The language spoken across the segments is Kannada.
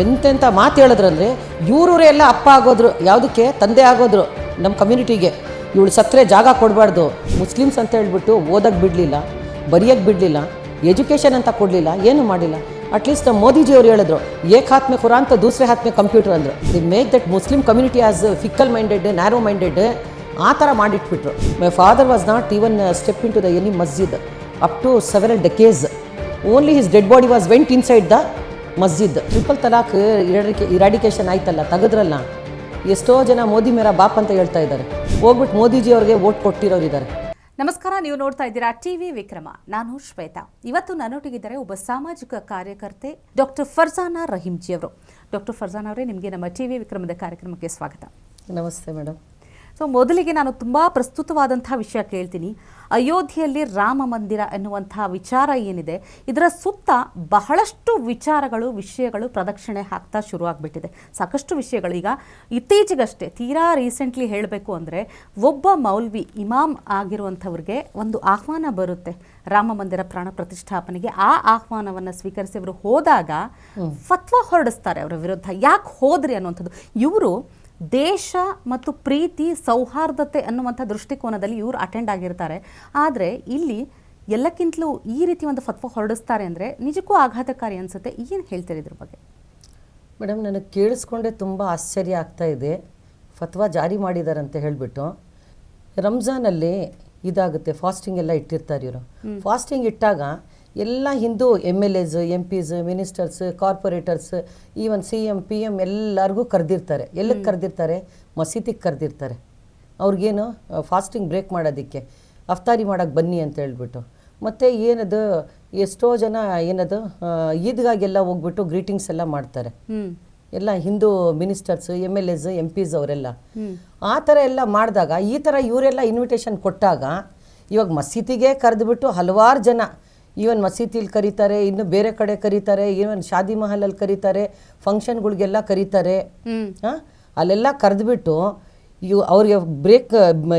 ಎಂತೆಂಥ ಮಾತು ಹೇಳಿದ್ರಂದರೆ ಇವ್ರವ್ರೆ ಎಲ್ಲ ಅಪ್ಪ ಆಗೋದ್ರು, ಯಾವುದಕ್ಕೆ? ತಂದೆ ಆಗೋದ್ರು ನಮ್ಮ ಕಮ್ಯುನಿಟಿಗೆ ಇವಳು ಸತ್ತರೆ ಜಾಗ ಕೊಡಬಾರ್ದು. ಮುಸ್ಲಿಮ್ಸ್ ಅಂತ ಹೇಳ್ಬಿಟ್ಟು ಓದಕ್ಕೆ ಬಿಡಲಿಲ್ಲ ಬರೆಯೋಕ್ಕೆ ಬಿಡಲಿಲ್ಲ, ಎಜುಕೇಷನ್ ಅಂತ ಕೊಡಲಿಲ್ಲ, ಏನು ಮಾಡಿಲ್ಲ. ಅಟ್ಲೀಸ್ಟ್ ನಮ್ಮ ಮೋದಿಜಿಯವರು ಹೇಳಿದ್ರು ಏಕ್ ಹಾತ್ ಮೇ ಕುರಾನ್ ಅಂತ ದೂಸರೆ ಹಾತ್ ಮೇ ಕಂಪ್ಯೂಟರ್ ಅಂದರು. The make that Muslim community as fickle minded narrow minded ಆ ಥರ ಮಾಡಿಟ್ಬಿಟ್ರು. My father was not even step in to the any ಮಸ್ಜಿದ್ up to several decades only his dead body was went inside the ಮಸ್ಜಿದ್. Triple ತಲಾಕ್ ಇರಾಡಿಕೆ ಇರಾಡಿಕೇಶನ್ ಆಯ್ತಲ್ಲ ತೆಗೆದ್ರಲ್ಲ? ಎಷ್ಟೋ ಜನ ಮೋದಿ ಮೇರ ಬಾಪ್ ಅಂತ ಹೇಳ್ತಾ ಇದ್ದಾರೆ. ಹೋಗ್ಬಿಟ್ಟು ಮೋದಿಜಿ ಅವ್ರಿಗೆ ವೋಟ್ ಕೊಟ್ಟಿರೋರು ಇದ್ದಾರೆ. ನಮಸ್ಕಾರ ನೀವು ನೋಡ್ತಾ ಇದ್ದೀರಾ ಟಿವಿ ವಿಕ್ರಮ. ನಾನು ಶ್ವೇತಾ. ಇವತ್ತು ನನ್ನೊಟ್ಟಿಗಿದ್ದಾರೆ ಒಬ್ಬ ಸಾಮಾಜಿಕ ಕಾರ್ಯಕರ್ತೆ ಡಾಕ್ಟರ್ ಫರ್ಜಾನಾ ರಹೀಮ್ಜಿ ಅವರು ಡಾಕ್ಟರ್ ಫರ್ಜಾನ್ ಅವರೇ ನಿಮಗೆ ನಮ್ಮ ಟಿವಿ ವಿಕ್ರಮದ ಕಾರ್ಯಕ್ರಮಕ್ಕೆ ಸ್ವಾಗತ. ನಮಸ್ತೆ ಮೇಡಮ್. ಸೊ ಮೊದಲಿಗೆ ನಾನು ತುಂಬ ಪ್ರಸ್ತುತವಾದಂಥ ವಿಷಯ ಕೇಳ್ತೀನಿ. ಅಯೋಧ್ಯೆಯಲ್ಲಿ ರಾಮ ಮಂದಿರ ಎನ್ನುವಂತಹ ವಿಚಾರ ಏನಿದೆ ಇದರ ಸುತ್ತ ಬಹಳಷ್ಟು ವಿಚಾರಗಳು ವಿಷಯಗಳು ಪ್ರದಕ್ಷಿಣೆ ಹಾಕ್ತಾ ಶುರುವಾಗ್ಬಿಟ್ಟಿದೆ. ಸಾಕಷ್ಟು ವಿಷಯಗಳು. ಈಗ ಇತ್ತೀಚೆಗಷ್ಟೇ ತೀರಾ ರೀಸೆಂಟ್ಲಿ ಹೇಳಬೇಕು ಅಂದರೆ ಒಬ್ಬ ಮೌಲ್ವಿ ಇಮಾಮ್ ಆಗಿರುವಂಥವ್ರಿಗೆ ಒಂದು ಆಹ್ವಾನ ಬರುತ್ತೆ. ರಾಮ ಮಂದಿರ ಪ್ರಾಣ ಪ್ರತಿಷ್ಠಾಪನೆಗೆ ಆ ಆಹ್ವಾನವನ್ನು ಸ್ವೀಕರಿಸಿ ಅವರು ಹೋದಾಗ ಫತ್ವ ಹೊರಡಿಸ್ತಾರೆ ಅವರ ವಿರುದ್ಧ. ಯಾಕೆ ಹೋದ್ರಿ ಅನ್ನುವಂಥದ್ದು. ಇವರು ದೇಶ ಮತ್ತು ಪ್ರೀತಿ ಸೌಹಾರ್ದತೆ ಅನ್ನುವಂಥ ದೃಷ್ಟಿಕೋನದಲ್ಲಿ ಇವರು ಅಟೆಂಡ್ ಆಗಿರ್ತಾರೆ. ಆದರೆ ಇಲ್ಲಿ ಎಲ್ಲಕ್ಕಿಂತಲೂ ಈ ರೀತಿ ಒಂದು ಫತ್ವ ಹೊರಡಿಸ್ತಾರೆ ಅಂದರೆ ನಿಜಕ್ಕೂ ಆಘಾತಕಾರಿ ಅನಿಸುತ್ತೆ. ಏನು ಹೇಳ್ತೀರಿ ಇದ್ರ ಬಗ್ಗೆ? ಮೇಡಮ್ ನನಗೆ ಕೇಳಿಸ್ಕೊಂಡೆ ತುಂಬ ಆಶ್ಚರ್ಯ ಆಗ್ತಾ ಇದೆ. ಫತ್ವಾ ಜಾರಿ ಮಾಡಿದ್ದಾರೆ ಅಂತ ಹೇಳಿಬಿಟ್ಟು. ರಂಜಾನಲ್ಲಿ ಇದಾಗುತ್ತೆ ಫಾಸ್ಟಿಂಗ್ ಎಲ್ಲ ಇಟ್ಟಿರ್ತಾರೆ ಇವರು. ಫಾಸ್ಟಿಂಗ್ ಇಟ್ಟಾಗ ಎಲ್ಲ Hindu M L S M Ps ministers corporators even C M P M ಎಲ್ಲರಿಗೂ ಕರೆದಿರ್ತಾರೆ. ಎಲ್ಲಿಗೆ ಕರೆದಿರ್ತಾರೆ? ಮಸೀದಿಗೆ ಕರೆದಿರ್ತಾರೆ. ಅವ್ರಿಗೇನು ಫಾಸ್ಟಿಂಗ್ ಬ್ರೇಕ್ ಮಾಡೋದಕ್ಕೆ. ಅಫ್ತಾರಿ ಮಾಡೋಕ್ಕೆ ಬನ್ನಿ ಅಂತ ಹೇಳ್ಬಿಟ್ಟು. ಮತ್ತು ಏನದು ಎಷ್ಟೋ ಜನ ಏನದು ಈದ್ಗಾಗೆಲ್ಲ ಹೋಗ್ಬಿಟ್ಟು ಗ್ರೀಟಿಂಗ್ಸ್ ಎಲ್ಲ ಮಾಡ್ತಾರೆ. ಎಲ್ಲ Hindu ministers M L S M Ps ಅವರೆಲ್ಲ. ಆ ಥರ ಎಲ್ಲ ಮಾಡಿದಾಗ ಈ ಥರ ಇವರೆಲ್ಲ ಇನ್ವಿಟೇಷನ್ ಕೊಟ್ಟಾಗ ಇವಾಗ ಮಸೀದಿಗೆ ಕರೆದುಬಿಟ್ಟು ಹಲವಾರು ಜನ ಈವನ್ ಮಸೀದಿಯಲ್ಲಿ ಕರೀತಾರೆ ಇನ್ನು ಬೇರೆ ಕಡೆ ಕರೀತಾರೆ ಈವನ್ ಶಾದಿ ಮಹಲಲ್ಲಿ ಕರೀತಾರೆ ಫಂಕ್ಷನ್ಗಳಿಗೆಲ್ಲ ಕರೀತಾರೆ? ಅಲ್ಲೆಲ್ಲ ಕರೆದ್ಬಿಟ್ಟು ಇವು ಅವ್ರಿಗೆ ಬ್ರೇಕ್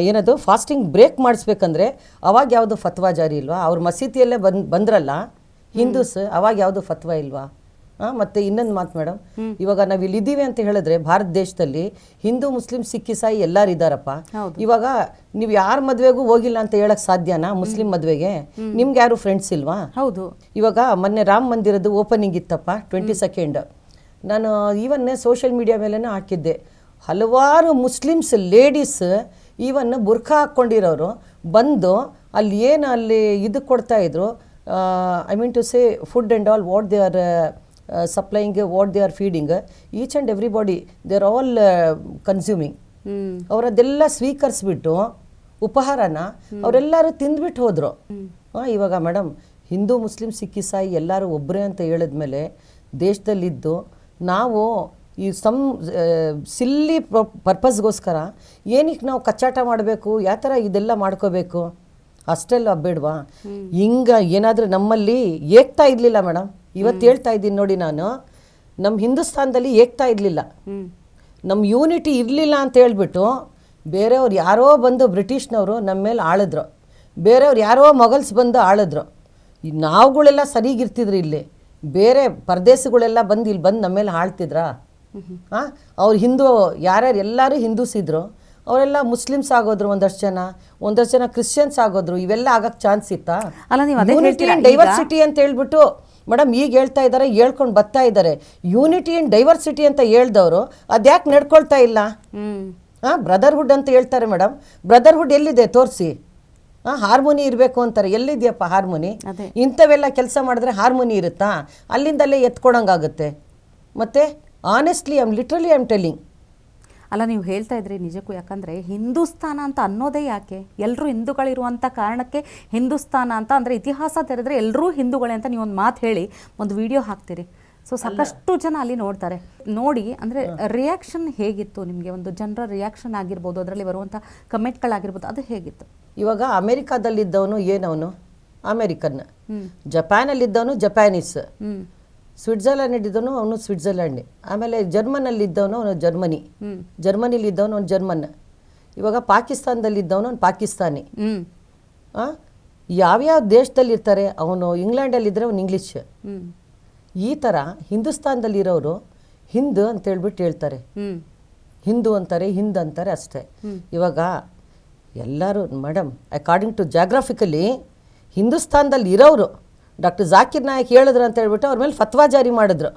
ಏನದು ಫಾಸ್ಟಿಂಗ್ ಬ್ರೇಕ್ ಮಾಡಿಸ್ಬೇಕಂದ್ರೆ ಅವಾಗ ಯಾವುದು ಫತ್ವಾ ಜಾರಿ ಇಲ್ವಾ? ಅವ್ರ ಮಸೀದಿಯಲ್ಲೇ ಬಂದ್ ಬಂದ್ರಲ್ಲ ಹಿಂದೂಸ್ ಅವಾಗ ಯಾವುದು ಫತ್ವಾ ಇಲ್ವಾ? ಮತ್ತೆ ಇನ್ನೊಂದು ಮಾತು ಮೇಡಮ್. ಇವಾಗ ನಾವು ಇಲ್ಲಿ ಇದ್ದೀವಿ ಅಂತ ಹೇಳಿದ್ರೆ ಭಾರತ ದೇಶದಲ್ಲಿ ಹಿಂದೂ ಮುಸ್ಲಿಂ ಸಿಖ್ ಇಸಾಯಿ ಎಲ್ಲರೂ ಇದ್ದಾರಪ್ಪ. ಇವಾಗ ನೀವು ಯಾರ ಮದ್ವೆಗೂ ಹೋಗಿಲ್ಲ ಅಂತ ಹೇಳಕ್ ಸಾಧ್ಯನಾ ಮುಸ್ಲಿಂ ಮದ್ವೆಗೆ? ನಿಮ್ಗೆ ಯಾರು ಫ್ರೆಂಡ್ಸ್ ಇಲ್ವಾ? ಹೌದು. ಇವಾಗ ಮೊನ್ನೆ ರಾಮ ಮಂದಿರದ್ದು ಓಪನಿಂಗ್ ಇತ್ತಪ್ಪ ಟ್ವೆಂಟಿ ಸೆಕೆಂಡ್ ನಾನು ಈವನ್ ಸೋಷಿಯಲ್ ಮೀಡಿಯಾ ಮೇಲೇ ಹಾಕಿದ್ದೆ. ಹಲವಾರು ಮುಸ್ಲಿಮ್ಸ್ ಲೇಡೀಸ್ ಈವನ್ ಬುರ್ಖಾ ಹಾಕ್ಕೊಂಡಿರೋರು ಬಂದು ಅಲ್ಲಿ ಏನು ಅಲ್ಲಿ ಇದು ಕೊಡ್ತಾ ಇದ್ರು I mean to say food and all what they are supplying what they are feeding each and everybody they are all consuming ಅವರದೆಲ್ಲ ಸ್ವೀಕರಿಸ್ಬಿಟ್ಟು ಉಪಹಾರನ ಅವರೆಲ್ಲರೂ ತಿಂದ್ಬಿಟ್ಟು ಹೋದರು. ಇವಾಗ ಮೇಡಮ್ ಹಿಂದೂ ಮುಸ್ಲಿಂ ಸಿಖ್ ಇಸಾಯಿ ಎಲ್ಲರೂ ಒಬ್ಬರೇ ಅಂತ ಹೇಳಿದ್ಮೇಲೆ ದೇಶದಲ್ಲಿದ್ದು ನಾವು ಈ ಸಮ್ ಸಿಲ್ಲಿ ಪರ್ಪಸ್ಗೋಸ್ಕರ ಏನಕ್ಕೆ ನಾವು ಕಚ್ಚಾಟ ಮಾಡಬೇಕು ಯಾವ ಥರ ಇದೆಲ್ಲ ಮಾಡ್ಕೋಬೇಕು ಅಷ್ಟೆಲ್ಲ ಬೇಡವಾ? ಹಿಂಗ ಏನಾದರೂ ನಮ್ಮಲ್ಲಿ ಏಕ್ತಾ ಇರಲಿಲ್ಲ ಮೇಡಮ್ ಇವತ್ತು ಹೇಳ್ತಾ ಇದ್ದೀನಿ ನೋಡಿ ನಾನು ನಮ್ಮ ಹಿಂದೂಸ್ತಾನದಲ್ಲಿ ಏಕ್ತಾ ಇರಲಿಲ್ಲ. ನಮ್ಮ ಯೂನಿಟಿ ಇರಲಿಲ್ಲ ಅಂತ ಹೇಳ್ಬಿಟ್ಟು ಬೇರೆಯವ್ರು ಯಾರೋ ಬಂದು ಬ್ರಿಟಿಷ್ನವರು ನಮ್ಮ ಮೇಲೆ ಆಳಿದ್ರು. ಬೇರೆಯವ್ರು ಯಾರೋ ಮೊಘಲ್ಸ್ ಬಂದು ಆಳಿದ್ರು. ನಾವುಗಳೆಲ್ಲ ಸರಿಗಿರ್ತಿದ್ರು ಇಲ್ಲಿ. ಬೇರೆ ಪರದೇಶಗಳೆಲ್ಲ ಬಂದು ಇಲ್ಲಿ ಬಂದು ನಮ್ಮ ಮೇಲೆ ಆಳ್ತಿದ್ರಾ? ಹಾಂ ಅವ್ರು ಹಿಂದೂ ಯಾರ್ಯಾರು ಎಲ್ಲರೂ ಹಿಂದೂಸ್ ಇದ್ರು. ಅವರೆಲ್ಲ ಮುಸ್ಲಿಮ್ಸ್ ಆಗೋದ್ರು ಒಂದಷ್ಟು ಜನ ಒಂದಷ್ಟು ಜನ ಕ್ರಿಶ್ಚಿಯನ್ಸ್ ಆಗೋದ್ರು. ಇವೆಲ್ಲ ಆಗಕ್ಕೆ ಚಾನ್ಸ್ ಇತ್ತಾ? ಅಲ್ಲ, ನೀವು ಡೈವರ್ಸಿಟಿ ಅಂತ ಹೇಳ್ಬಿಟ್ಟು ಮೇಡಮ್ ಈಗ ಹೇಳ್ತಾ ಇದ್ದಾರೆ ಹೇಳ್ಕೊಂಡು ಬರ್ತಾ ಇದ್ದಾರೆ ಯೂನಿಟಿ ಇನ್ ಡೈವರ್ಸಿಟಿ ಅಂತ ಹೇಳ್ದವರು ಅದ್ಯಾಕೆ ನಡ್ಕೊಳ್ತಾ ಇಲ್ಲ? ಹಾಂ ಬ್ರದರ್ಹುಡ್ ಅಂತ ಹೇಳ್ತಾರೆ ಮೇಡಮ್. ಬ್ರದರ್ಹುಡ್ ಎಲ್ಲಿದೆ ತೋರಿಸಿ? ಹಾಂ ಹಾರ್ಮೋನಿ ಇರಬೇಕು ಅಂತಾರೆ. ಎಲ್ಲಿದೆಯಪ್ಪ ಹಾರ್ಮೋನಿ. ಇಂಥವೆಲ್ಲ ಕೆಲಸ ಮಾಡಿದ್ರೆ ಹಾರ್ಮೋನಿ ಇರುತ್ತಾ? ಅಲ್ಲಿಂದಲ್ಲೇ ಎತ್ಕೊಡಂಗಾಗುತ್ತೆ ಮತ್ತು honestly am literally am telling ಅಲ್ಲ ನೀವು ಹೇಳ್ತಾ ಇದ್ರಿ ನಿಜಕ್ಕೂ ಯಾಕಂದ್ರೆ ಹಿಂದೂಸ್ತಾನ ಅಂತ ಅನ್ನೋದೇ ಯಾಕೆ? ಎಲ್ಲರೂ ಹಿಂದೂಗಳಿರುವಂಥ ಕಾರಣಕ್ಕೆ ಹಿಂದೂಸ್ತಾನ ಅಂತ ಅಂದರೆ ಇತಿಹಾಸ ತೆರೆದ್ರೆ ಎಲ್ಲರೂ ಹಿಂದೂಗಳೇ ಅಂತ ನೀವು ಒಂದು ಮಾತು ಹೇಳಿ ಒಂದು ವಿಡಿಯೋ ಹಾಕ್ತೀರಿ. ಸೊ ಸಾಕಷ್ಟು ಜನ ಅಲ್ಲಿ ನೋಡ್ತಾರೆ. ನೋಡಿ ಅಂದರೆ ರಿಯಾಕ್ಷನ್ ಹೇಗಿತ್ತು ನಿಮಗೆ? ಒಂದು ಜನರ ರಿಯಾಕ್ಷನ್ ಆಗಿರ್ಬೋದು ಅದರಲ್ಲಿ ಬರುವಂಥ ಕಮೆಂಟ್ಗಳಾಗಿರ್ಬೋದು ಅದು ಹೇಗಿತ್ತು? ಇವಾಗ ಅಮೆರಿಕಾದಲ್ಲಿದ್ದವನು ಏನವನು? ಅಮೆರಿಕನ್ ಜಪಾನಲ್ಲಿದ್ದವನು ಜಪಾನೀಸ್ ಸ್ವಿಟ್ಜರ್ಲ್ಯಾಂಡ್ ಇದ್ದವನು ಅವನು ಸ್ವಿಟ್ಜರ್ಲ್ಯಾಂಡ್ ಆಮೇಲೆ ಜರ್ಮನಲ್ಲಿದ್ದವನು ಅವನು ಜರ್ಮನಿ. ಜರ್ಮನಿಲಿ ಇದ್ದವನು ಅವನು ಜರ್ಮನ್. ಇವಾಗ ಪಾಕಿಸ್ತಾನದಲ್ಲಿ ಇದ್ದವನು ಅವ್ನು ಪಾಕಿಸ್ತಾನಿ. ಯಾವ್ಯಾವ ಆ? ಇರ್ತಾರೆ ಅವನು ಅವನು ಇಂಗ್ಲೆಂಡಲ್ಲಿದ್ದರೆ ಅವನು ಇಂಗ್ಲೀಷ್. ಈ ಥರ ಹಿಂದೂಸ್ತಾನದಲ್ಲಿರೋರು ಹಿಂದ್ ಅಂತ ಹೇಳ್ಬಿಟ್ಟು ಹೇಳ್ತಾರೆ. ಹಿಂದೂ ಅಂತಾರೆ ಹಿಂದ್ ಅಂತಾರೆ ಅಷ್ಟೇ. ಇವಾಗ ಎಲ್ಲರೂ ಮೇಡಮ್ ಅಕಾರ್ಡಿಂಗ್ ಟು ಜಾಗ್ರಫಿಕಲಿ ಹಿಂದೂಸ್ತಾನದಲ್ಲಿ ಇರೋರು ಡಾಕ್ಟರ್ ಜಾಕಿರ್ ನಾಯಕ್ ಹೇಳಿದ್ರು ಅಂತ ಹೇಳ್ಬಿಟ್ಟು ಅವ್ರ ಮೇಲೆ ಫತ್ವಾ ಜಾರಿ ಮಾಡಿದ್ರು.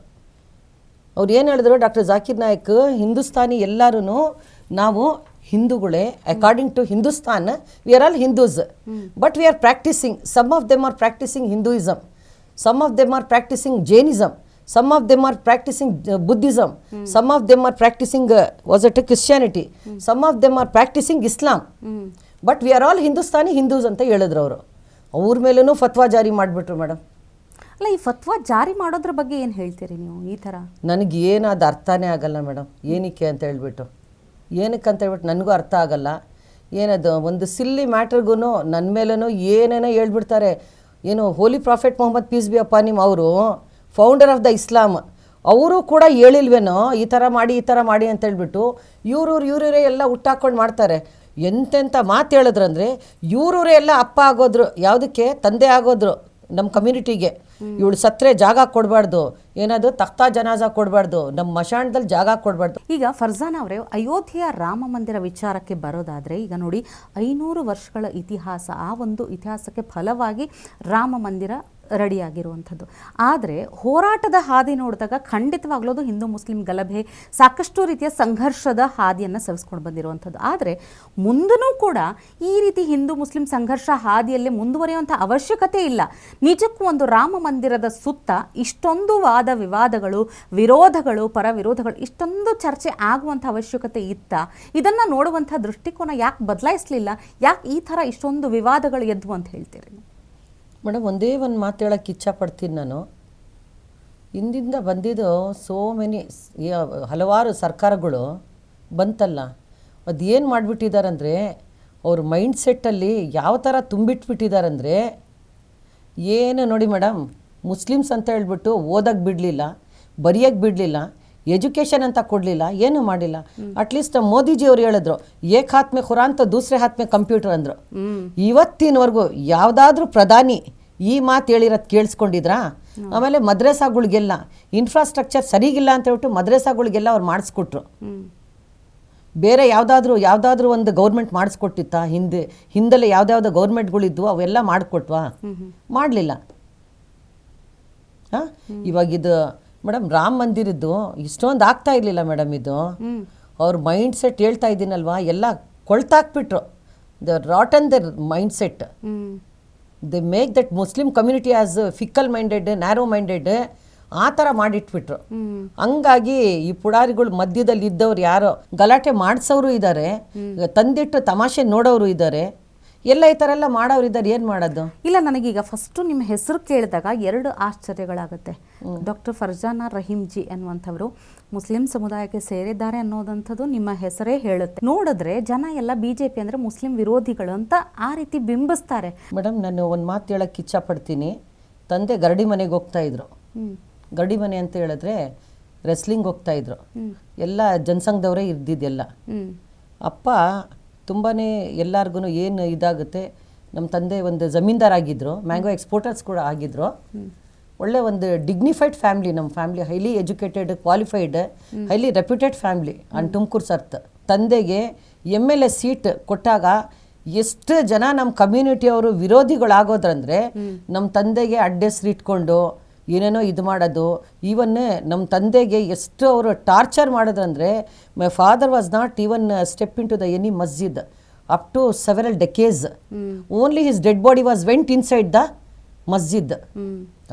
ಅವ್ರು ಏನು ಹೇಳಿದ್ರು? ಡಾಕ್ಟರ್ ಜಾಕಿರ್ ನಾಯಕ್, ಹಿಂದೂಸ್ತಾನಿ ಎಲ್ಲರೂ ನಾವು ಹಿಂದೂಗಳೇ according to Hindustan we are all Hindus but we are practising some of them are practising Hinduism some of them are practising Jainism some of them are practising Buddhism some of them are practising was it Christianity some of them are practising Islam but we are all Hindustani Hindus ಅಂತ ಹೇಳಿದ್ರು ಅವರು. ಅವ್ರ ಮೇಲೂ ಫತ್ವಾ ಜಾರಿ ಮಾಡಿಬಿಟ್ರು ಮೇಡಮ್. ಅಲ್ಲ ಈ ಫತ್ವಾ ಜಾರಿ ಮಾಡೋದ್ರ ಬಗ್ಗೆ ಏನು ಹೇಳ್ತೀರಿ ನೀವು ಈ ಥರ? ನನಗೆ ಏನು ಅದು ಅರ್ಥನೇ ಆಗಲ್ಲ ಮೇಡಮ್. ಏನಕ್ಕೆ ಅಂತ ಹೇಳಿಬಿಟ್ಟು. ಏನಕ್ಕೆ ಅಂತ ಹೇಳ್ಬಿಟ್ಟು ನನಗೂ ಅರ್ಥ ಆಗಲ್ಲ. ಏನದು ಒಂದು ಸಿಲ್ಲಿ ಮ್ಯಾಟ್ರಿಗೂ ನನ್ನ ಮೇಲೂ ಏನೇನೋ ಹೇಳ್ಬಿಡ್ತಾರೆ. ಏನು holy prophet Mohammed peace be upon him ಅವರು ಫೌಂಡರ್ ಆಫ್ ದ ಇಸ್ಲಾಮ್ ಅವರು ಕೂಡ ಹೇಳಿಲ್ವೇನೋ ಈ ಥರ ಮಾಡಿ ಈ ಥರ ಮಾಡಿ ಅಂತ ಹೇಳ್ಬಿಟ್ಟು ಇವ್ರವ್ರು ಇವರೇ ಎಲ್ಲ ಹುಟ್ಟಾಕೊಂಡು ಮಾಡ್ತಾರೆ. ಎಂತೆಂಥ ಮಾತು ಹೇಳಿದ್ರಂದ್ರೆ ಇವ್ರವರೇ ಎಲ್ಲ ಅಪ್ಪ ಆಗೋದ್ರು, ಯಾವುದಕ್ಕೆ? ತಂದೆ ಆಗೋದ್ರು ನಮ್ಮ ಕಮ್ಯುನಿಟಿಗೆ ಇವಳು ಸತ್ರೆ ಜಾಗ ಕೊಡಬಾರ್ದು ಏನದು ತಕ್ತಾ ಜನಾಜ ಕೊಡಬಾರ್ದು ನಮ್ಮ ಮಶಾಣದಲ್ಲಿ ಜಾಗ ಕೊಡಬಾರ್ದು. ಈಗ ಫರ್ಜಾನ್ ಅವರೇ, ಅಯೋಧ್ಯೆಯ ರಾಮ ಮಂದಿರ ವಿಚಾರಕ್ಕೆ ಬರೋದಾದರೆ, ಈಗ ನೋಡಿ, ಐನೂರು ವರ್ಷಗಳ ಇತಿಹಾಸ, ಆ ಒಂದು ಇತಿಹಾಸಕ್ಕೆ ಫಲವಾಗಿ ರಾಮ ಮಂದಿರ ರೆಡಿಯಾಗಿರುವಂಥದ್ದು. ಆದರೆ ಹೋರಾಟದ ಹಾದಿ ನೋಡಿದಾಗ ಖಂಡಿತವಾಗ್ಲೂ ಹಿಂದೂ ಮುಸ್ಲಿಂ ಗಲಭೆ, ಸಾಕಷ್ಟು ರೀತಿಯ ಸಂಘರ್ಷದ ಹಾದಿಯನ್ನು ಸವಿಸ್ಕೊಂಡು ಬಂದಿರುವಂಥದ್ದು. ಆದರೆ ಮುಂದೂ ಕೂಡ ಈ ರೀತಿ ಹಿಂದೂ ಮುಸ್ಲಿಂ ಸಂಘರ್ಷ ಹಾದಿಯಲ್ಲಿ ಮುಂದುವರಿಯುವಂಥ ಅವಶ್ಯಕತೆ ಇಲ್ಲ. ನಿಜಕ್ಕೂ ಒಂದು ರಾಮ ಮಂದಿರದ ಸುತ್ತ ಇಷ್ಟೊಂದು ವಾದ ವಿವಾದಗಳು, ವಿರೋಧಗಳು ಪರ ವಿರೋಧಗಳು ಇಷ್ಟೊಂದು ಚರ್ಚೆ ಆಗುವಂಥ ಅವಶ್ಯಕತೆ ಇತ್ತ. ಇದನ್ನು ನೋಡುವಂಥ ದೃಷ್ಟಿಕೋನ ಯಾಕೆ ಬದಲಾಯಿಸಲಿಲ್ಲ? ಯಾಕೆ ಈ ಥರ ಇಷ್ಟೊಂದು ವಿವಾದಗಳು ಎದ್ದು ಅಂತ ಹೇಳ್ತೀರಿ? ಮೇಡಮ್ ಒಂದೇ ಒಂದು ಮಾತು ಹೇಳೋಕ್ಕೆ ಇಚ್ಛಪಡ್ತೀನಿ ನಾನು. ಹಿಂದಿಂದ ಬಂದಿದ್ದು ಸೋ ಮೆನಿ ಹಲವಾರು ಸರ್ಕಾರಗಳು ಬಂತಲ್ಲ. ಅದು ಏನು ಮಾಡಿಬಿಟ್ಟಿದ್ದಾರಂದರೆ ಅವ್ರ ಮೈಂಡ್ ಸೆಟ್ಟಲ್ಲಿ ಯಾವ ಥರ ತುಂಬಿಟ್ಬಿಟ್ಟಿದ್ದಾರಂದರೆ ಏನು ನೋಡಿ ಮೇಡಮ್ ಮುಸ್ಲಿಮ್ಸ್ ಅಂತ ಹೇಳ್ಬಿಟ್ಟು ಓದಕ್ಕೆ ಬಿಡಲಿಲ್ಲ ಬರೆಯೋಕ್ಕೆ ಬಿಡಲಿಲ್ಲ ಎಜುಕೇಷನ್ ಅಂತ ಕೊಡಲಿಲ್ಲ ಏನು ಮಾಡಿಲ್ಲ. ಅಟ್ಲೀಸ್ಟ್ ಮೋದಿಜಿಯವರು ಹೇಳಿದ್ರು ಏಕ್ ಹಾತ್ ಮೇ ಖುರಾನ್ ತೋ ದೂಸರೆ ಹಾತ್ ಮೇ ಕಂಪ್ಯೂಟರ್ ಅಂದರು. ಇವತ್ತಿನವರೆಗೂ ಯಾವುದಾದ್ರೂ ಪ್ರಧಾನಿ ಈ ಮಾತು ಹೇಳಿರೋದು ಕೇಳಿಸ್ಕೊಂಡಿದ್ರಾ? ಆಮೇಲೆ ಮದ್ರಸಾಗಳಿಗೆಲ್ಲ ಇನ್ಫ್ರಾಸ್ಟ್ರಕ್ಚರ್ ಸರಿಗಿಲ್ಲ ಅಂತ ಹೇಳ್ಬಿಟ್ಟು ಮದ್ರಸಾಗಳಿಗೆಲ್ಲ ಅವ್ರು ಮಾಡಿಸ್ಕೊಟ್ರು. ಬೇರೆ ಯಾವುದಾದ್ರೂ ಯಾವುದಾದ್ರೂ ಒಂದು ಗೌರ್ಮೆಂಟ್ ಮಾಡಿಸ್ಕೊಟ್ಟಿತ್ತಾ? ಹಿಂದೆ ಹಿಂದಲೇ ಯಾವ್ದಾವ್ದು ಗೌರ್ಮೆಂಟ್ಗಳಿದ್ವು ಅವೆಲ್ಲ ಮಾಡಿಕೊಟ್ವಾ? ಮಾಡಲಿಲ್ಲ. ಹಾಂ? ಇವಾಗ ಇದು ಮೇಡಮ್ ರಾಮ್ ಮಂದಿರದ್ದು ಇಷ್ಟೊಂದು ಆಗ್ತಾ ಇರಲಿಲ್ಲ ಮೇಡಮ್ ಇದು. ಅವ್ರ ಮೈಂಡ್ ಸೆಟ್ ಹೇಳ್ತಾ ಇದ್ದೀನಲ್ವಾ? ಎಲ್ಲ ಕೊಳ್ತಾಕ್ಬಿಟ್ರು. The rot rotten the mind set the make that Muslim community as fickle minded narrow minded ಆ ಥರ ಮಾಡಿಟ್ಬಿಟ್ರು. ಹಂಗಾಗಿ ಈ ಪುಡಾರಿಗಳು ಮಧ್ಯದಲ್ಲಿ ಇದ್ದವ್ರು ಯಾರೋ ಗಲಾಟೆ ಮಾಡಿಸೋರು ಇದ್ದಾರೆ ತಂದಿಟ್ಟು ತಮಾಷೆ ನೋಡೋರು ಇದ್ದಾರೆ ಎಲ್ಲ ಈ ಥರ ಎಲ್ಲ ಮಾಡೋರು ಇದ್ದಾರೆ ಏನು ಮಾಡೋದು? ಇಲ್ಲ ನನಗೀಗ ಫಸ್ಟು ನಿಮ್ಮ ಹೆಸರು ಕೇಳಿದಾಗ ಎರಡು ಆಶ್ಚರ್ಯಗಳಾಗುತ್ತೆ. ಡಾಕ್ಟರ್ ಫರ್ಜಾನಾ ರಹೀಮ್ ಜಿ ಅನ್ನುವಂಥವರು ಮುಸ್ಲಿಂ ಸಮುದಾಯಕ್ಕೆ ಸೇರಿದ್ದಾರೆ ಅನ್ನೋದಂಥದ್ದು ನಿಮ್ಮ ಹೆಸರೇ ಹೇಳುತ್ತೆ. ನೋಡಿದ್ರೆ ಜನ ಎಲ್ಲ ಬಿ ಜೆ ಪಿ ಅಂದರೆ ಮುಸ್ಲಿಂ ವಿರೋಧಿಗಳು ಅಂತ ಆ ರೀತಿ ಬಿಂಬಿಸ್ತಾರೆ. ಮೇಡಮ್ ನಾನು ಒಂದು ಮಾತು ಹೇಳಕ್ಕೆ ಇಚ್ಛಪಡ್ತೀನಿ. ತಂದೆ ಗರಡಿ ಮನೆಗೆ ಹೋಗ್ತಾ ಇದ್ರು. ಗರಡಿ ಮನೆ ಅಂತ ಹೇಳಿದ್ರೆ ರೆಸ್ಲಿಂಗ್ ಹೋಗ್ತಾ ಇದ್ರು. ಎಲ್ಲ ಜನಸಂಘದವರೇ ಇದ್ದಿದ್ದೆಲ್ಲ ಅಪ್ಪ ತುಂಬಾ ಎಲ್ಲರಿಗೂ ಏನು ಇದಾಗುತ್ತೆ ನಮ್ಮ ತಂದೆ ಒಂದು ಜಮೀನ್ದಾರ್ ಆಗಿದ್ದರು ಮ್ಯಾಂಗೋ ಎಕ್ಸ್ಪೋರ್ಟರ್ಸ್ ಕೂಡ ಆಗಿದ್ದರು ಒಳ್ಳೆ ಒಂದು ಡಿಗ್ನಿಫೈಡ್ ಫ್ಯಾಮ್ಲಿ ನಮ್ಮ family highly educated qualified highly reputed family and Tumakuru ಸರ್ತ್. ತಂದೆಗೆ ಎಂ ಎಲ್ ಎ ಸೀಟ್ ಕೊಟ್ಟಾಗ ಎಷ್ಟು ಜನ ನಮ್ಮ ಕಮ್ಯುನಿಟಿಯವರು ವಿರೋಧಿಗಳಾಗೋದ್ರಂದ್ರೆ ನಮ್ಮ ತಂದೆಗೆ ಅಡ್ಡೆಸ್ರು ಇಟ್ಕೊಂಡು ಏನೇನೋ ಇದು ಮಾಡೋದು ಈವನ್ನೇ ನಮ್ಮ ತಂದೆಗೆ ಎಷ್ಟು ಅವರು torture ಮಾಡಿದ್ರಂದ್ರೆ my father was not even step in to the any ಮಸ್ಜಿದ್ up to several decades only his dead body was went inside the ಮಸ್ಜಿದ್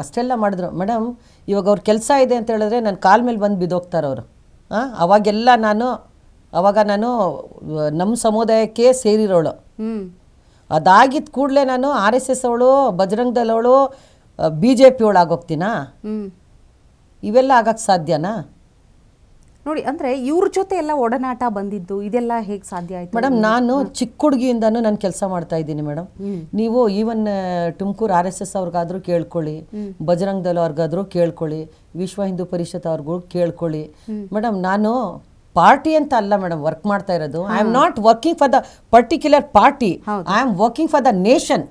ಅಷ್ಟೆಲ್ಲ ಮಾಡಿದ್ರು. ಮೇಡಮ್ ಇವಾಗ ಅವ್ರ ಕೆಲಸ ಇದೆ ಅಂತ ಹೇಳಿದ್ರೆ ನನ್ನ ಕಾಲ ಮೇಲೆ ಬಂದು ಬಿದ್ದೋಗ್ತಾರೆ ಅವರು. ಹಾಂ ಅವಾಗೆಲ್ಲ ನಾನು ಅವಾಗ ನಾನು ನಮ್ಮ ಸಮುದಾಯಕ್ಕೆ ಸೇರಿರೋಳು. ಅದಾಗಿದ್ದ ಕೂಡಲೇ ನಾನು ಆರ್ ಎಸ್ ಎಸ್ ಅವಳು ಬಜರಂಗದಲ್ಲವಳು ಬಿ ಜೆ ಪಿ ಒಳಗೋಗ್ತೀನಾ ಇವೆಲ್ಲ ಆಗಕ್ಕೆ ಸಾಧ್ಯನಾ? ನೋಡಿ ಅಂದ್ರೆ ಇವ್ರ ಜೊತೆ ಎಲ್ಲ ಒಡನಾಟ ಬಂದಿದ್ದು ಇದೆಲ್ಲ ಹೇಗೆ ಸಾಧ್ಯ ಆಯ್ತು? ಮೇಡಮ್ ನಾನು ಚಿಕ್ಕ ಹುಡುಗಿಯಿಂದನೂ ನಾನು ಕೆಲಸ ಮಾಡ್ತಾ ಇದ್ದೀನಿ ಮೇಡಮ್. ನೀವು even Tumakuru R S S ಅವ್ರಿಗಾದ್ರೂ ಕೇಳ್ಕೊಳ್ಳಿ ಬಜರಂಗ್ ದಲ್ ಅವ್ರಿಗಾದ್ರೂ ಕೇಳ್ಕೊಳ್ಳಿ ವಿಶ್ವ ಹಿಂದೂ ಪರಿಷತ್ ಅವ್ರಿಗೂ ಕೇಳ್ಕೊಳ್ಳಿ. ಮೇಡಮ್ ನಾನು ಪಾರ್ಟಿ ಅಂತ ಅಲ್ಲ ಮೇಡಮ್ ವರ್ಕ್ ಮಾಡ್ತಾ ಇರೋದು. I am not working for the particular party I am working for the nation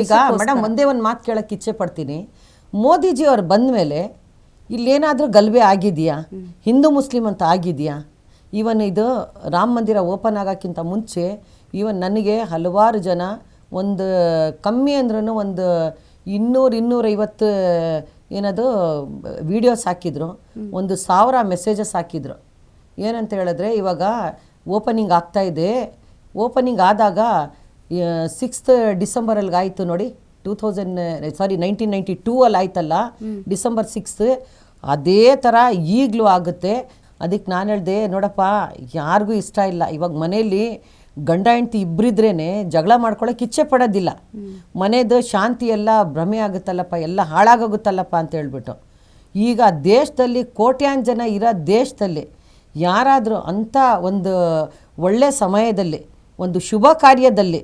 ಈಗ ಮೇಡಮ್ ಒಂದೇ ಒಂದು ಮಾತು ಕೇಳಕ್ಕೆ ಇಚ್ಛೆ ಪಡ್ತೀನಿ. ಮೋದಿಜಿ ಅವ್ರು ಬಂದ ಮೇಲೆ ಇಲ್ಲೇನಾದರೂ ಗಲಭೆ ಆಗಿದೆಯಾ? ಹಿಂದೂ ಮುಸ್ಲಿಂ ಅಂತ ಆಗಿದೆಯಾ? ಈವನ್ ಇದು ರಾಮ ಮಂದಿರ ಓಪನ್ ಆಗೋಕ್ಕಿಂತ ಮುಂಚೆ ಈವನ್ ನನಗೆ ಹಲವಾರು ಜನ ಒಂದು ಕಮ್ಮಿ ಅಂದ್ರೂ ಒಂದು ಇನ್ನೂರು ಇನ್ನೂರೈವತ್ತು ಏನದು ವಿಡಿಯೋಸ್ ಹಾಕಿದ್ರು. ಒಂದು ಸಾವಿರ ಮೆಸೇಜಸ್ ಹಾಕಿದ್ರು. ಏನಂತ ಹೇಳಿದ್ರೆ ಇವಾಗ ಓಪನಿಂಗ್ ಆಗ್ತಾ ಇದೆ. ಓಪನಿಂಗ್ ಆದಾಗ ಸಿಕ್ಸ್ತ್ ಡಿಸೆಂಬರಲ್ಲಿ ಆಯಿತು ನೋಡಿ. Two thousand sorry nineteen ninety two ಅಲ್ಲಿ ಆಯ್ತಲ್ಲ ಡಿಸೆಂಬರ್ ಸಿಕ್ಸ್ತ್ ಅದೇ ಥರ ಈಗಲೂ ಆಗುತ್ತೆ. ಅದಕ್ಕೆ ನಾನು ಹೇಳಿದೆ ನೋಡಪ್ಪ ಯಾರಿಗೂ ಇಷ್ಟ ಇಲ್ಲ. ಇವಾಗ ಮನೆಯಲ್ಲಿ ಗಂಡ ಹೆಂಡತಿ ಇಬ್ಬರಿದ್ರೇ ಜಗಳ ಮಾಡ್ಕೊಳ್ಳೋಕೆ ಇಚ್ಛೆ ಪಡೋದಿಲ್ಲ. ಮನೆದು ಶಾಂತಿ ಎಲ್ಲ ಭ್ರಮೆ ಆಗುತ್ತಲ್ಲಪ್ಪ ಎಲ್ಲ ಹಾಳಾಗೋಗುತ್ತಲ್ಲಪ್ಪ ಅಂತ ಹೇಳ್ಬಿಟ್ಟು. ಈಗ ದೇಶದಲ್ಲಿ ಕೋಟ್ಯಾನ್ ಜನ ಇರೋ ದೇಶದಲ್ಲಿ ಯಾರಾದರೂ ಅಂಥ ಒಂದು ಒಳ್ಳೆ ಸಮಯದಲ್ಲಿ ಒಂದು ಶುಭ ಕಾರ್ಯದಲ್ಲಿ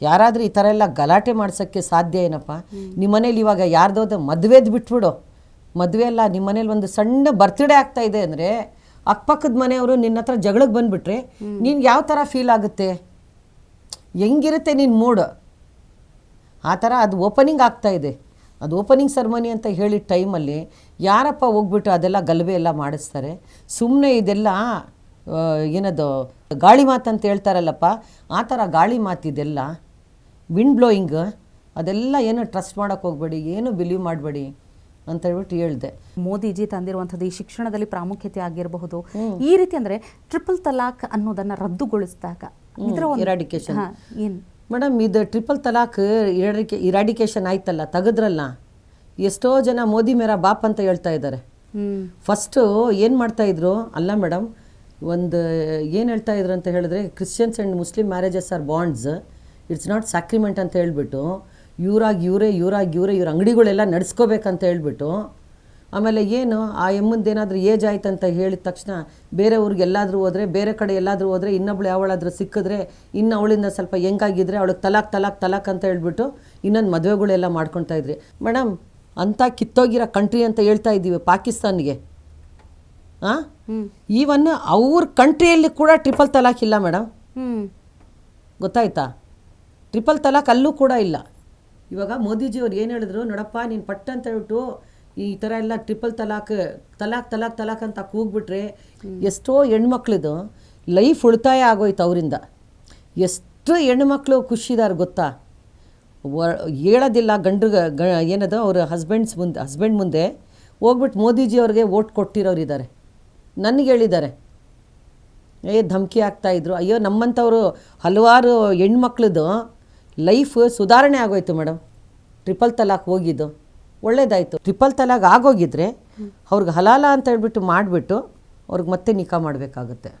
ಯಾರಾದರೂ ಈ ಥರ ಎಲ್ಲ ಗಲಾಟೆ ಮಾಡ್ಸೋಕ್ಕೆ ಸಾಧ್ಯ ಏನಪ್ಪ? ನಿಮ್ಮ ಮನೇಲಿ ಇವಾಗ ಯಾರ್ದೋದ ಮದುವೆದು ಬಿಟ್ಬಿಡು. ಮದುವೆ ಅಲ್ಲ ನಿಮ್ಮ ಮನೇಲಿ ಒಂದು ಸಣ್ಣ ಬರ್ತ್ಡೇ ಆಗ್ತಾ ಇದೆ ಅಂದರೆ ಅಕ್ಕಪಕ್ಕದ ಮನೆಯವರು ನಿನ್ನ ಹತ್ರ ಜಗಳಕ್ಕೆ ಬಂದುಬಿಟ್ರೆ ನೀನು ಯಾವ ಥರ ಫೀಲ್ ಆಗುತ್ತೆ? ಹೆಂಗಿರುತ್ತೆ ನಿನ್ನ ಮೂಡ್ ಆ ಥರ ಅದು ಓಪನಿಂಗ್ ಆಗ್ತಾ ಇದೆ. ಅದು ಓಪನಿಂಗ್ ಸೆರ್ಮನಿ ಅಂತ ಹೇಳಿದ ಟೈಮಲ್ಲಿ ಯಾರಪ್ಪ ಹೋಗ್ಬಿಟ್ಟು ಅದೆಲ್ಲ ಗಲಭೆ ಎಲ್ಲ ಮಾಡಿಸ್ತಾರೆ. ಸುಮ್ಮನೆ ಇದೆಲ್ಲ ಏನದು, ಗಾಳಿ ಮಾತು ಅಂತ ಹೇಳ್ತಾರಲ್ಲಪ್ಪ, ಆ ಥರ ಗಾಳಿ ಮಾತಿದೆಲ್ಲ ವಿಂಡ್ ಬ್ಲೋಯಿಂಗ್ ಅದೆಲ್ಲ ಏನು ಟ್ರಸ್ಟ್ ಮಾಡೋಕ್ಕೆ ಹೋಗ್ಬೇಡಿ ಏನು ಬಿಲೀವ್ ಮಾಡಬೇಡಿ ಅಂತ ಹೇಳ್ಬಿಟ್ಟು ಹೇಳ್ದೆ. ಮೋದಿಜಿ ತಂದಿರುವಂಥದ್ದು ಈ ಶಿಕ್ಷಣದಲ್ಲಿ ಪ್ರಾಮುಖ್ಯತೆ ಆಗಿರಬಹುದು. ಈ ರೀತಿ ಅಂದ್ರೆ ಟ್ರಿಪಲ್ ತಲಾಕ್ ಅನ್ನೋದನ್ನ ರದ್ದುಗೊಳಿಸಿದಾಗ ಏನ್? ಮೇಡಮ್ ಇದು ಟ್ರಿಪಲ್ ತಲಾಕ್ ಇರಾಡಿಕೆ ಇರಾಡಿಕೇಶನ್ ಆಯ್ತಲ್ಲ ತೆಗೆದ್ರಲ್ಲ? ಎಷ್ಟೋ ಜನ ಮೋದಿ ಮೇರ ಬಾಪ್ ಅಂತ ಹೇಳ್ತಾ ಇದ್ದಾರೆ. ಫಸ್ಟು ಏನು ಮಾಡ್ತಾಯಿದ್ರು ಅಲ್ಲ ಮೇಡಮ್ ಒಂದು ಏನು ಹೇಳ್ತಾ ಇದ್ರು ಅಂತ ಹೇಳಿದ್ರೆ Christians and Muslim marriages are bonds it's not sacrament ಅಂತ ಹೇಳಿಬಿಟ್ಟು ಇವರಾಗಿ ಇವರೇ ಇವರಾಗಿ ಇವರೇ ಇವ್ರ ಅಂಗಡಿಗಳೆಲ್ಲ ನಡೆಸ್ಕೋಬೇಕಂತ ಹೇಳ್ಬಿಟ್ಟು ಆಮೇಲೆ ಏನು ಆ ಎಮ್ಮಂದೇನಾದರೂ ಏಜ್ ಆಯ್ತು ಅಂತ ಹೇಳಿದ ತಕ್ಷಣ ಬೇರೆ ಊರಿಗೆ ಎಲ್ಲಾದರೂ ಹೋದರೆ ಬೇರೆ ಕಡೆ ಎಲ್ಲಾದರೂ ಹೋದರೆ ಇನ್ನೊಬ್ಳು ಯಾವಳಾದರೂ ಸಿಕ್ಕಿದ್ರೆ ಇನ್ನು ಅವಳಿಂದ ಸ್ವಲ್ಪ ಹೆಂಗಾಗಿದ್ರೆ ಅವಳಿಗೆ ತಲಾಕ್ ತಲಾಕ್ ತಲಾಕ್ ಅಂತ ಹೇಳ್ಬಿಟ್ಟು ಇನ್ನೊಂದು ಮದುವೆಗಳೆಲ್ಲ ಮಾಡ್ಕೊತಾ ಇದ್ರಿ. ಮೇಡಮ್ ಅಂಥ ಕಿತ್ತೋಗಿರೋ ಕಂಟ್ರಿ ಅಂತ ಹೇಳ್ತಾ ಇದ್ದೀವಿ ಪಾಕಿಸ್ತಾನ್ಗೆ. ಹಾಂ ಈವನ್ ಅವ್ರ ಕಂಟ್ರಿಯಲ್ಲಿ ಕೂಡ ಟ್ರಿಪಲ್ ತಲಾಕ್ ಇಲ್ಲ ಮೇಡಮ್ ಗೊತ್ತಾಯ್ತಾ? ಟ್ರಿಪಲ್ ತಲಾಕ್ ಅಲ್ಲೂ ಕೂಡ ಇಲ್ಲ. ಇವಾಗ ಮೋದಿಜಿಯವ್ರು ಏನು ಹೇಳಿದ್ರು ನೋಡಪ್ಪ ನೀನು ಪಟ್ ಅಂತ ಹೇಳ್ಬಿಟ್ಟು ಈ ಥರ ಎಲ್ಲ ಟ್ರಿಪಲ್ ತಲಾಕ್ ತಲಾಕ್ ತಲಾಕ್ ತಲಾಕ್ ಅಂತ ಕೂಗ್ಬಿಟ್ರೆ ಎಷ್ಟೋ ಹೆಣ್ಮಕ್ಳದು ಲೈಫ್ ಉಳಿತಾಯ ಆಗೋಯ್ತು ಅವರಿಂದ. ಎಷ್ಟು ಹೆಣ್ಮಕ್ಳು ಖುಷಿದಾರ ಗೊತ್ತಾ? ವ ಹೇಳೋದಿಲ್ಲ ಗಂಡ್ರಿಗೆ ಗ ಏನದು ಅವ್ರ ಹಸ್ಬೆಂಡ್ಸ್ ಮುಂದೆ ಹಸ್ಬೆಂಡ್ ಮುಂದೆ ಹೋಗ್ಬಿಟ್ಟು ಮೋದಿಜಿಯವ್ರಿಗೆ ಓಟ್ ಕೊಟ್ಟಿರೋರು ಇದ್ದಾರೆ ನನಗೆ ಹೇಳಿದ್ದಾರೆ ಏ ಧಮಕಿ ಆಗ್ತಾಯಿದ್ರು ಅಯ್ಯೋ ನಮ್ಮಂಥವ್ರು ಹಲವಾರು ಹೆಣ್ಮಕ್ಳದ್ದು ಲೈಫ್ ಸುಧಾರಣೆ ಆಗೋಯ್ತು ಮೇಡಮ್. ಟ್ರಿಪಲ್ ತಲಾಕ್ ಹೋಗಿದ್ದು. ಒಳ್ಳೇದಾಯಿತು. ಟ್ರಿಪಲ್ ತಲಾಕ್ ಆಗೋಗಿದ್ರೆ ಅವ್ರಿಗೆ ಹಲಾಲ ಅಂತ ಹೇಳ್ಬಿಟ್ಟು ಮಾಡಿಬಿಟ್ಟು ಅವ್ರಿಗೆ ಮತ್ತೆ ನಿಖಾ ಮಾಡಬೇಕಾಗುತ್ತೆ.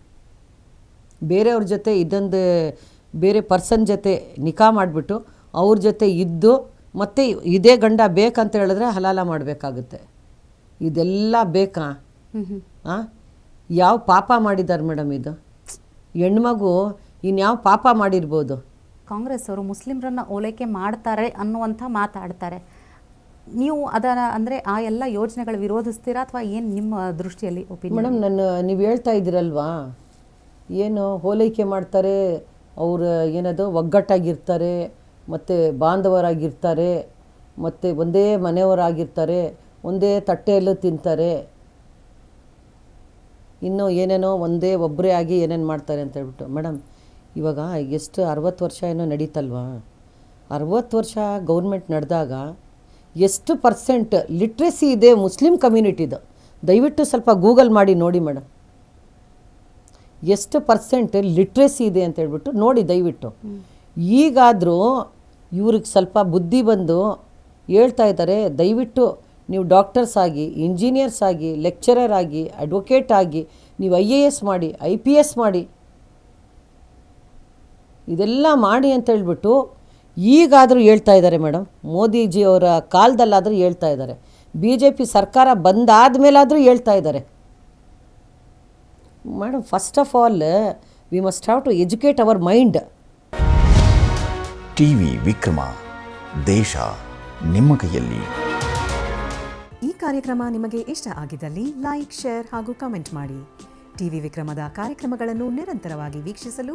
ಬೇರೆಯವ್ರ ಜೊತೆ ಇದೊಂದು ಬೇರೆ ಪರ್ಸನ್ ಜೊತೆ ನಿಖಾ ಮಾಡಿಬಿಟ್ಟು ಅವ್ರ ಜೊತೆ ಇದ್ದು ಮತ್ತೆ ಇದೇ ಗಂಡ ಬೇಕಂತ ಹೇಳಿದ್ರೆ ಹಲಾಲ ಮಾಡಬೇಕಾಗುತ್ತೆ. ಇದೆಲ್ಲ ಬೇಕಾ? ಆ? ಯಾವ ಪಾಪ ಮಾಡಿದ್ದಾರೆ ಮೇಡಮ್ ಇದು? ಹೆಣ್ಮಗು ಇನ್ಯಾವ ಪಾಪ ಮಾಡಿರ್ಬೋದು? ಕಾಂಗ್ರೆಸ್ ಅವರು ಮುಸ್ಲಿಮರನ್ನ ಓಲೈಕೆ ಮಾಡ್ತಾರೆ ಅನ್ನುವಂಥ ಮಾತಾಡ್ತಾರೆ. ನೀವು ಅದರ ಅಂದ್ರೆ ಆ ಎಲ್ಲ ಯೋಜನೆಗಳು ವಿರೋಧಿಸ್ತೀರಾ ಅಥವಾ ಏನು ನಿಮ್ಮ ದೃಷ್ಟಿಯಲ್ಲಿ ಒಪಿನಿಯನ್ ಮೇಡಮ್, ನನ್ನ ನೀವು ಹೇಳ್ತಾ ಇದ್ದೀರಲ್ವಾ? ಏನು ಹೋಲೈಕೆ ಮಾಡ್ತಾರೆ, ಅವರು ಏನದು ಒಗ್ಗಟ್ಟಾಗಿರ್ತಾರೆ, ಮತ್ತು ಬಾಂಧವರಾಗಿರ್ತಾರೆ, ಮತ್ತು ಒಂದೇ ಮನೆಯವರಾಗಿರ್ತಾರೆ, ಒಂದೇ ತಟ್ಟೆಯಲ್ಲೂ ತಿಂತಾರೆ. ಇನ್ನೂ ಏನೇನೋ ಒಂದೇ ಒಬ್ಬರೇ ಆಗಿ ಏನೇನು ಮಾಡ್ತಾರೆ ಅಂತ ಹೇಳ್ಬಿಟ್ಟು. ಮೇಡಮ್ ಇವಾಗ ಎಷ್ಟು ಅರವತ್ತು ವರ್ಷ ಏನೋ ನಡೀತಲ್ವಾ? ಅರವತ್ತು ವರ್ಷ ಗೌರ್ಮೆಂಟ್ ನಡೆದಾಗ ಎಷ್ಟು ಪರ್ಸೆಂಟ್ ಲಿಟ್ರೆಸಿ ಇದೆ ಮುಸ್ಲಿಂ ಕಮ್ಯುನಿಟಿದು ದಯವಿಟ್ಟು ಸ್ವಲ್ಪ ಗೂಗಲ್ ಮಾಡಿ, ನೋಡಿ ಮೇಡಮ್ ಎಷ್ಟು ಪರ್ಸೆಂಟ್ ಲಿಟ್ರೆಸಿ ಇದೆ ಅಂತ ಹೇಳ್ಬಿಟ್ಟು ನೋಡಿ ದಯವಿಟ್ಟು. ಈಗಾದರೂ ಇವ್ರಿಗೆ ಸ್ವಲ್ಪ ಬುದ್ಧಿ ಬಂದು ಹೇಳ್ತಾ ಇದ್ದಾರೆ. ದಯವಿಟ್ಟು ನೀವು ಡಾಕ್ಟರ್ಸ್ ಆಗಿ ಇಂಜಿನಿಯರ್ಸ್ ಆಗಿ ಲೆಕ್ಚರರ್ ಆಗಿ ಅಡ್ವೊಕೇಟ್ ಆಗಿ, ನೀವು ಐ ಎ ಎಸ್ ಮಾಡಿ ಐ ಪಿ ಎಸ್ ಮಾಡಿ ಇದೆಲ್ಲ ಮಾಡಿ ಅಂತ ಹೇಳ್ಬಿಟ್ಟು ಈಗಾದರೂ ಹೇಳ್ತಾ ಇದ್ದಾರೆ ಮೇಡಮ್. ಮೋದಿಜಿಯವರ ಕಾಲದಲ್ಲಾದರೂ ಹೇಳ್ತಾ ಇದ್ದಾರೆ. ಬಿ ಜೆ ಪಿ ಸರ್ಕಾರ ಬಂದಾದ ಮೇಲಾದರೂ ಹೇಳ್ತಾ ಇದ್ದಾರೆ. Madam first of all we must have to educate our mind T V Vikrama ದೇಶ ನಿಮ್ಮ ಕೈಯಲ್ಲಿ. ಈ ಕಾರ್ಯಕ್ರಮ ನಿಮಗೆ ಇಷ್ಟ ಆಗಿದ್ದಲ್ಲಿ ಲೈಕ್ ಶೇರ್ ಹಾಗೂ ಕಮೆಂಟ್ ಮಾಡಿ. ಟಿವಿ ವಿಕ್ರಮದ ಕಾರ್ಯಕ್ರಮಗಳನ್ನು ನಿರಂತರವಾಗಿ ವೀಕ್ಷಿಸಲು